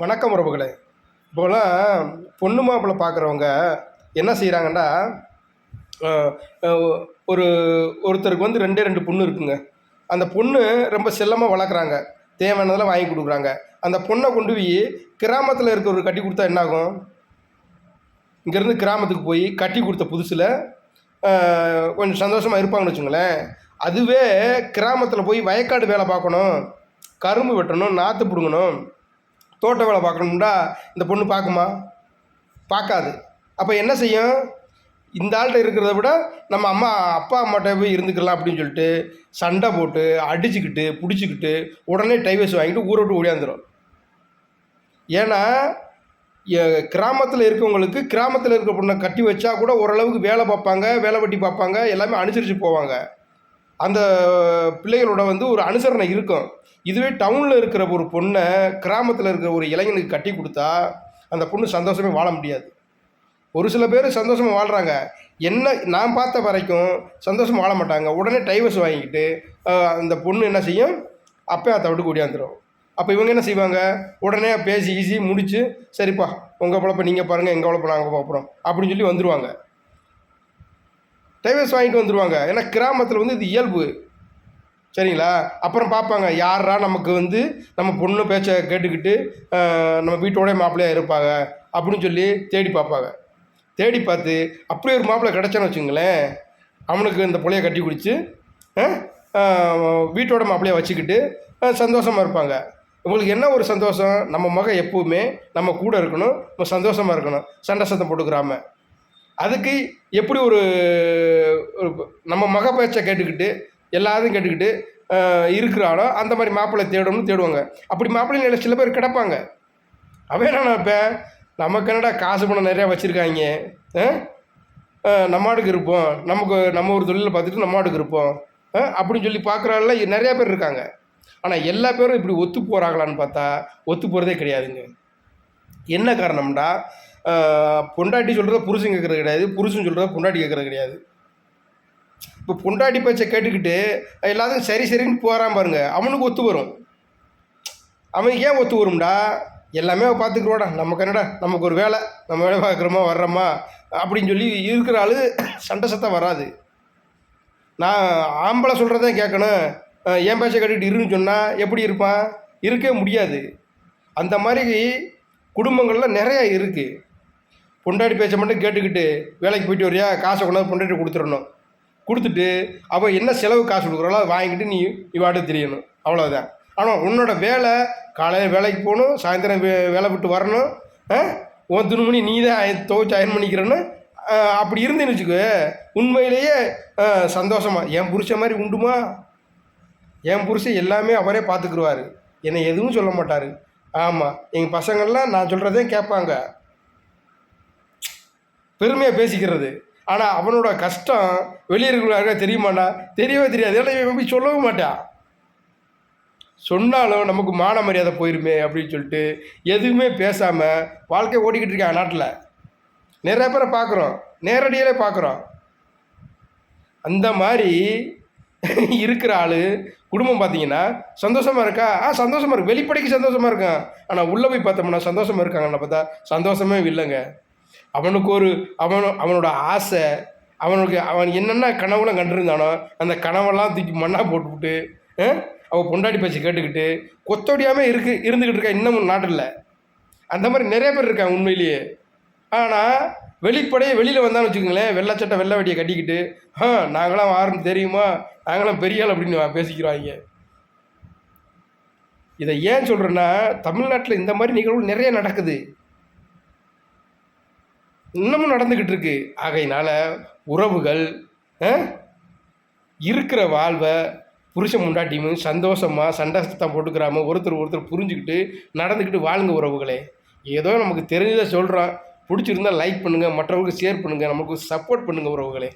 வணக்கம் உறவுகளே. இப்போலாம் பொண்ணு மாப்பிள்ளை பார்க்குறவங்க என்ன செய்கிறாங்கன்னா ஒரு ஒருத்தருக்கு வந்து ரெண்டே ரெண்டு பொண்ணு இருக்குங்க. அந்த பொண்ணு ரொம்ப செல்லமாக வளர்க்குறாங்க. தேவையானதெல்லாம் வாங்கி கொடுக்குறாங்க. அந்த பொண்ணை கொண்டு போய் கிராமத்தில் இருக்கிறவர் கட்டி கொடுத்தா என்னாகும்? இங்கேருந்து கிராமத்துக்கு போய் கட்டி கொடுத்த புதுசில் கொஞ்சம் சந்தோஷமாக இருப்பாங்கன்னு வச்சுங்களேன். அதுவே கிராமத்தில் போய் வயக்காடு வேலை பார்க்கணும். கரும்பு வெட்டணும் நாற்று பிடுங்கணும். தோட்ட வேலை பார்க்கணும்டா இந்த பொண்ணு பார்க்குமா? பார்க்காது. அப்போ என்ன செய்யும்? இந்த ஆள்கிட்ட இருக்கிறத விட நம்ம அம்மா அப்பா அம்மாட்ட போய் இருந்துக்கலாம் அப்படின்னு சொல்லிட்டு சண்டை போட்டு அடிச்சுக்கிட்டு பிடிச்சிக்கிட்டு உடனே டைவர்ஸ் வாங்கிட்டு ஊரை விட்டு ஓடியாந்துடும் ஏன்னா கிராமத்தில் இருக்கவங்களுக்கு கிராமத்தில் இருக்க பொண்ணை கட்டி வச்சா கூட ஓரளவுக்கு வேலை பார்ப்பாங்க வேலை வெட்டி பார்ப்பாங்க எல்லாமே அனுசரித்து போவாங்க. அந்த பிள்ளைகளோட வந்து ஒரு அனுசரணை இருக்கும். இதுவே டவுனில் இருக்கிற ஒரு பொண்ணை கிராமத்தில் இருக்கிற ஒரு இளைஞனுக்கு கட்டி கொடுத்தா அந்த பொண்ணு சந்தோஷமே வாழ முடியாது. ஒரு சில பேர் சந்தோஷமாக வாழ்கிறாங்க என்ன நான் பார்த்த வரைக்கும் சந்தோஷமாக வாழ மாட்டாங்க. உடனே டைவர்ஸ் வாங்கிக்கிட்டு அந்த பொண்ணு என்ன செய்யும்? அப்போ அதை விட்டு கூடியாந்துடும் அப்போ இவங்க என்ன செய்வாங்க? உடனே பேசி ஈசி முடித்து சரிப்பா உங்கள் பொழப்ப நீங்கள் பாருங்கள் எங்கள் பிழப்ப நாங்கள் பார்ப்போம் அப்படின்னு சொல்லி வந்துடுவாங்க டைவர்ஸ் வாங்கிட்டு வந்துடுவாங்க ஏன்னா கிராமத்தில் வந்து இது இயல்பு. சரிங்களா? அப்புறம் பார்ப்பாங்க யாரா நமக்கு வந்து நம்ம பொண்ணு பேச்சை கேட்டுக்கிட்டு நம்ம வீட்டோட மாப்பிள்ளையாக இருப்பாங்க அப்படின்னு சொல்லி தேடி பார்ப்பாங்க. தேடி பார்த்து அப்படியே ஒரு மாப்பிள்ளை கிடச்சேன்னு வச்சுங்களேன் அவனுக்கு இந்த புள்ளைய கட்டி குடித்து வீட்டோட மாப்பிள்ளையை வச்சுக்கிட்டு சந்தோஷமாக இருப்பாங்க. உங்களுக்கு என்ன ஒரு சந்தோஷம்? நம்ம மகன் எப்போவுமே நம்ம கூட இருக்கணும் நம்ம சந்தோஷமாக இருக்கணும் சண்டை சத்தம் போட்டுக்கிறாம. அதுக்கு எப்படி ஒரு நம்ம மக பேச்சை கேட்டுக்கிட்டு எல்லாத்தையும் கேட்டுக்கிட்டு இருக்கிறானோ அந்த மாதிரி மாப்பிள்ளை தேடணும்னு தேடுவாங்க. அப்படி மாப்பிள்ளை சில பேர் கிடப்பாங்க. அவன் என்ன நமக்கு என்னடா காசு பணம் நிறையா வச்சுருக்காங்க? நம்மாடுக்கு இருப்போம். நமக்கு நம்ம ஒரு தொழிலை பார்த்துட்டு நம்மாடுக்கு இருப்போம். அப்படின்னு சொல்லி பார்க்குறாள் நிறையா பேர் இருக்காங்க. ஆனால் எல்லா பேரும் இப்படி ஒத்து போகிறாங்களான்னு பார்த்தா ஒத்து போகிறதே கிடையாதுங்க. என்ன காரணம்டா? பொண்டாட்டி சொல்கிறத புருஷன் கேட்குறது கிடையாது புருஷன் சொல்கிறத பொண்டாட்டி கேட்குறது கிடையாது. இப்போ பொண்டாட்டி பேச்சை கேட்டுக்கிட்டு எல்லாத்துக்கும் சரி சரின்னு போகிறான் பாருங்க. அவனுக்கு ஒத்து வரும். அவனுக்கு ஏன் ஒத்து வரும்டா? எல்லாமே பார்த்துக்குறோடா நமக்கு என்னடா? நமக்கு ஒரு வேலை. நம்ம வேலை பார்க்குறோமா? வர்றோமா? அப்படின்னு சொல்லி இருக்கிற ஆள் சண்டை சத்தம் வராது. நான் ஆம்பளை சொல்கிறதே கேட்கணும். என் பேச்சை கேட்டுக்கிட்டு இருன்னு சொன்னால் எப்படி இருப்பான் இருக்கவே முடியாது. அந்த மாதிரி குடும்பங்கள்லாம் நிறையா இருக்குது பொண்டாடி பேச்சை மட்டும் கேட்டுக்கிட்டு வேலைக்கு போயிட்டு வரியா? காசை கொண்டாந்து பொண்டாட்டி கொடுத்துடணும் கொடுத்துட்டு அவள் என்ன செலவு காசு கொடுக்குறாளோ அதை வாங்கிட்டு நீ இவாட்டு தெரியணும். அவ்வளோதான் ஆனால் உன்னோட வேலை காலையில் வேலைக்கு போகணும் சாயந்தரம் வே வேலை விட்டு வரணும் உன் துணிமணி நீ தான் துவைச்சு அயன் பண்ணிக்கிறேன்னு அப்படி இருந்தேன்னு வச்சுக்கோ உண்மையிலேயே சந்தோஷமாக என் புருஷன் மாதிரி உண்டுமா? என் புருஷன் எல்லாமே அவரே பார்த்துக்குருவார். என்னை எதுவும் சொல்ல மாட்டார். ஆமாம் எங்கள் பசங்கள்லாம் நான் சொல்கிறதே கேட்பாங்க. பெருமையாக பேசிக்கிறது. ஆனால் அவனோட கஷ்டம் வெளியே இருக்கிறாங்க தெரியுமாண்ணா தெரியவே தெரியாது. ஏன்னா இவன் போய் சொல்லவும் மாட்டான் சொன்னாலும் நமக்கு மான மரியாதை போயிருமே அப்படின்னு சொல்லிட்டு எதுவுமே பேசாமல் வாழ்க்கை ஓடிக்கிட்டு இருக்கான் நாட்டில். நிறைய பேரை பார்க்குறோம். நேரடியிலே பார்க்குறோம். அந்த மாதிரி இருக்கிற ஆள் குடும்பம் பார்த்தீங்கன்னா சந்தோஷமாக இருக்கா? ஆ சந்தோஷமாக இருக்கு. வெளிப்படைக்கு சந்தோஷமாக இருக்கான். ஆனால் உள்ளே போய் பார்த்தோம்னா சந்தோஷமாக இருக்காங்கன்னு பார்த்தா சந்தோஷமே இல்லைங்க. அவனுக்கு ஒரு அவன் அவனோட ஆசை அவனுக்கு அவன் என்னென்ன கனவுலாம் கண்டிருந்தானோ அந்த கனவெல்லாம் தூக்கி மண்ணாக போட்டுவிட்டு அவள் பொண்டாட்டி பேச்சு கேட்டுக்கிட்டு கொத்தோடியாமல் இருக்கு இருந்துக்கிட்டு இருக்கா இன்னமும் நாட்டில். அந்த மாதிரி நிறைய பேர் இருக்காங்க உண்மையிலேயே. ஆனால் வெளிப்படையே வெளியில் வந்தான்னு வச்சுக்கோங்களேன் வெள்ளச்சட்டை வெள்ளை வெட்டியை கட்டிக்கிட்டு ஆ நாங்களாம் வாரன்னு தெரியுமா? நாங்களாம் பெரிய ஆள் அப்படின்னு பேசிக்கிறாங்க. இதை ஏன் சொல்கிறேன்னா தமிழ்நாட்டில் இந்த மாதிரி நிகழ்வு நிறைய நடக்குது. இன்னமும் நடந்துக்கிட்டு இருக்கு. ஆகையினால உறவுகள் இருக்கிற வாழ்வை புருஷன் முண்டாட்டியும் சந்தோஷமாக சண்டை போட்டுக்கிறாமல் ஒருத்தர் ஒருத்தர் புரிஞ்சுக்கிட்டு நடந்துக்கிட்டு வாழுங்க உறவுகளே. ஏதோ நமக்கு தெரிஞ்சதை சொல்கிறோம் பிடிச்சிருந்தால் லைக் பண்ணுங்கள் மற்றவர்களுக்கு ஷேர் பண்ணுங்கள் நமக்கு சப்போர்ட் பண்ணுங்கள் உறவுகளே.